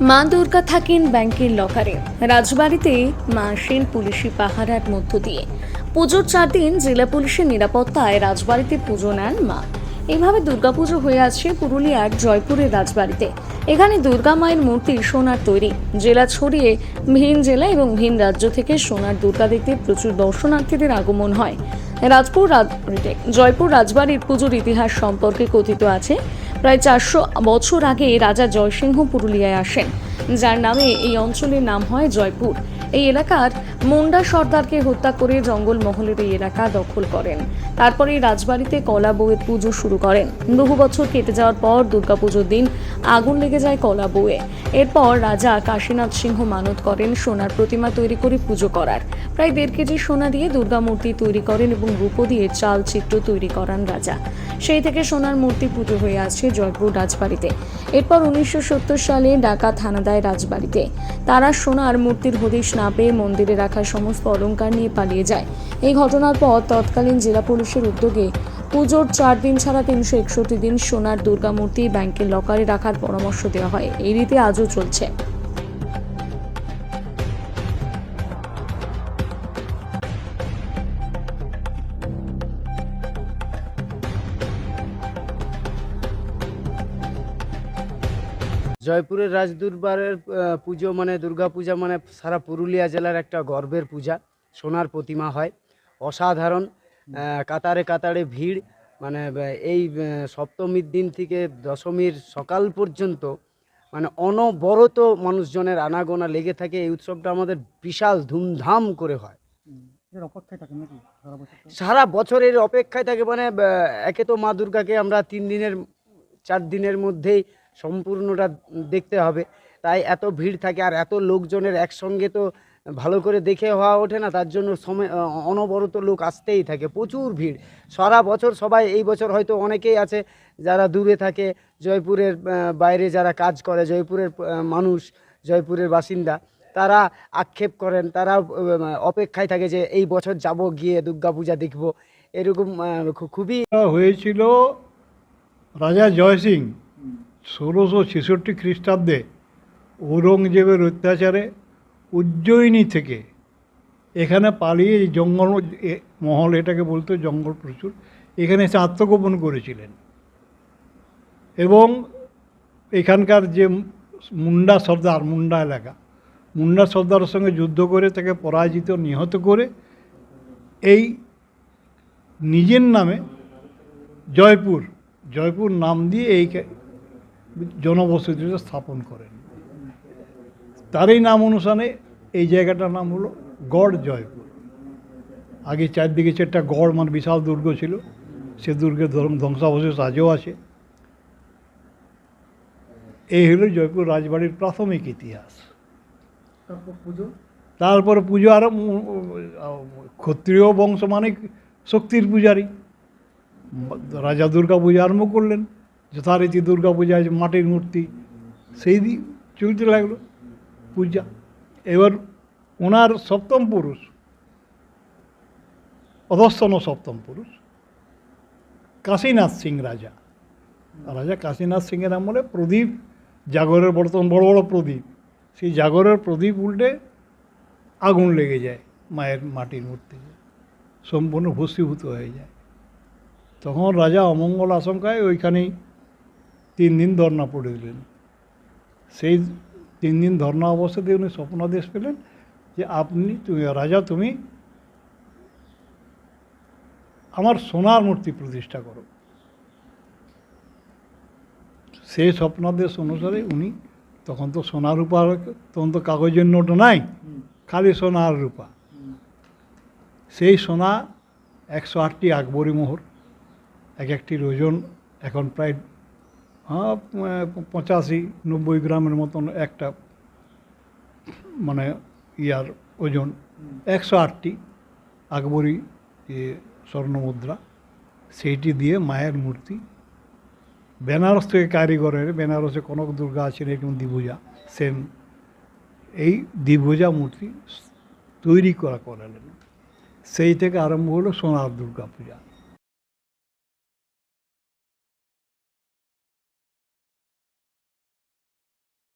মা দুর্গা থাকেন ব্যাংকের লকারে। রাজবাড়িতে মা আসেন পুলিশি পাহারার মধ্য দিয়ে। পুজোর চার দিন জেলা পুলিশের নিরাপত্তায় রাজবাড়িতে পুজো নেন মা। এইভাবে দুর্গাপুজো হয়ে আছে পুরুলিয়ার জয়পুরের রাজবাড়িতে। এখানে দুর্গা মায়ের মূর্তি সোনার তৈরি। জেলা ছড়িয়ে ভিন জেলা এবং ভিন রাজ্য থেকে সোনার দুর্গা দেখতে প্রচুর দর্শনার্থীদের আগমন হয়। রাজপুর জয়পুর রাজবাড়ির পুজোর ইতিহাস সম্পর্কে কথিত আছে। প্রায় চারশো বছর আগে রাজা জয়সিংহ পুরুলিয়ায় আসেন, যার নামে এই অঞ্চলের নাম হয় জয়পুর। এই এলাকার মুন্ডা সর্দারকে হত্যা করে জঙ্গলমহলের এই এলাকা দখল করেন। তারপরে রাজবাড়িতে কলা বউয়ের পুজো শুরু করেন। বহু বছর কেটে যাওয়ার পর দুর্গাপুজোর দিন আগুন লেগে যায় কলা বউয়ে। এরপর রাজা কাশীনাথ সিংহ মানত করেন সোনার প্রতিমা তৈরি করে পুজো করার। প্রায় দেড় কেজি সোনা দিয়ে দুর্গা মূর্তি তৈরি করেন এবং রূপো দিয়ে চাল চিত্র তৈরি করান রাজা। সেই থেকে সোনার মূর্তি পুজো হয়ে আসছে জয়পুর রাজবাড়িতে। এরপর উনিশশো সত্তর সালে ডাকা থানা দেয় রাজবাড়িতে। তারা সোনার মূর্তির হদিশ না পেয়ে মন্দিরে রাখা সমস্ত অলঙ্কার নিয়ে পালিয়ে যায়। এই ঘটনার পর তৎকালীন জেলা পুলিশের উদ্যোগে পুজোর চার দিন ছাড়া তিনশো একষট্টি দিন সোনার দুর্গা মূর্তি ব্যাংকের লকারে রাখার পরামর্শ দেওয়া হয়। এই রীতি আজও চলছে। জয়পুরের রাজদুরবারের পুজো মানে দুর্গা পূজা মানে সারা পুরুলিয়া জেলার একটা গর্বের পূজা। সোনার প্রতিমা হয়। অসাধারণ কাতারে কাতারে ভিড়। মানে এই সপ্তমীর দিন থেকে দশমীর সকাল পর্যন্ত মানে অনবরত মানুষজনের আনাগোনা লেগে থাকে। এই উৎসবটা আমাদের বিশাল ধুমধাম করে হয়। সারা বছরের অপেক্ষায় থাকে। মানে একে তো মা দুর্গাকে আমরা তিন দিনের চার দিনের মধ্যেই সম্পূর্ণটা দেখতে হবে। তাই এত ভিড় থাকে আর এত লোকজনের একসঙ্গে তো ভালো করে দেখে হওয়া ওঠে না, তার জন্য সময় অনবরত লোক আসতেই থাকে, প্রচুর ভিড়। সারা বছর সবাই, এই বছর হয়তো অনেকেই আছে যারা দূরে থাকে, জয়পুরের বাইরে যারা কাজ করে, জয়পুরের মানুষ, জয়পুরের বাসিন্দা, তারা আক্ষেপ করেন তারা অপেক্ষায় থাকে যে এই বছর যাব গিয়ে দুর্গাপূজা দেখব। এরকম খুবই হয়েছিল রাজা জয়সিং ষোলোশো ছেষট্টি খ্রিস্টাব্দে ঔরঙ্গজেবের অত্যাচারে উজ্জয়িনী থেকে এখানে পালিয়ে জঙ্গল মহল এটাকে বলতো জঙ্গল প্রচুর, এখানে এসে আত্মগোপন করেছিলেন। এবং এখানকার যে মুন্ডা সর্দার, মুন্ডা এলাকা, মুন্ডা সর্দারের সঙ্গে যুদ্ধ করে তাকে পরাজিত, নিহত করে এই নিজের নামে জয়পুর জয়পুর নাম দিয়ে এই জনবসতিটা স্থাপন করেন। তারই নাম অনুসারে এই জায়গাটার নাম হলো গড় জয়পুর। আগে চারদিকে চারটা গড় মানে বিশাল দুর্গ ছিল। সে দুর্গের ধ্বংসাবশেষ আজও আছে। এই হলো জয়পুর রাজবাড়ির প্রাথমিক ইতিহাস। তারপরে পুজো? আরও ক্ষত্রিয় বংশ মানে শক্তির পূজারী। রাজা দুর্গা পূজা আরম্ভ করলেন। যথারীতি দুর্গা যে মাটির মূর্তি, সেই দিন চলতে লাগল পূজা। এবার ওনার সপ্তম পুরুষ, অধস্তন সপ্তম পুরুষ, কাশীনাথ সিং রাজা। রাজা কাশীনাথ সিংয়ের আমলে প্রদীপ জাগরের বর্তমান বড় বড় প্রদীপ। সেই জাগরের প্রদীপ উল্টে আগুন লেগে যায় মায়ের মাটির মূর্তিতে, সম্পূর্ণ ভস্মীভূত হয়ে যায়। তখন রাজা অমঙ্গল আশঙ্কায় ওইখানেই তিন দিন ধর্না পড়ে দিলেন। সেই তিন দিন ধর্না অবস্থাতে উনি স্বপ্নাদেশ পেলেন যে আপনি তুমি রাজা, তুমি আমার সোনার মূর্তি প্রতিষ্ঠা করো। সেই স্বপ্নাদেশ অনুসারে উনি তখন তো সোনা রূপা, তখন তো কাগজের নোট নাই, খালি সোনা আর রূপা। সেই সোনা একশো আটটি আকবরী মোহর, এক একটির ওজন এখন প্রায় হ্যাঁ পঁচাশি, নব্বই গ্রামের মতন একটা মানে ইয়ার ওজন, একশো আটটি আকবরী যে স্বর্ণমুদ্রা, সেইটি দিয়ে মায়ের মূর্তি। বেনারস থেকে কারিগরের, বেনারসে কনক দুর্গা আছেন এরকম দ্বিভুজা সেম এই দ্বিভুজা মূর্তি তৈরি করা করালেন। সেই থেকে আরম্ভ হলো সোনার দুর্গা পূজা।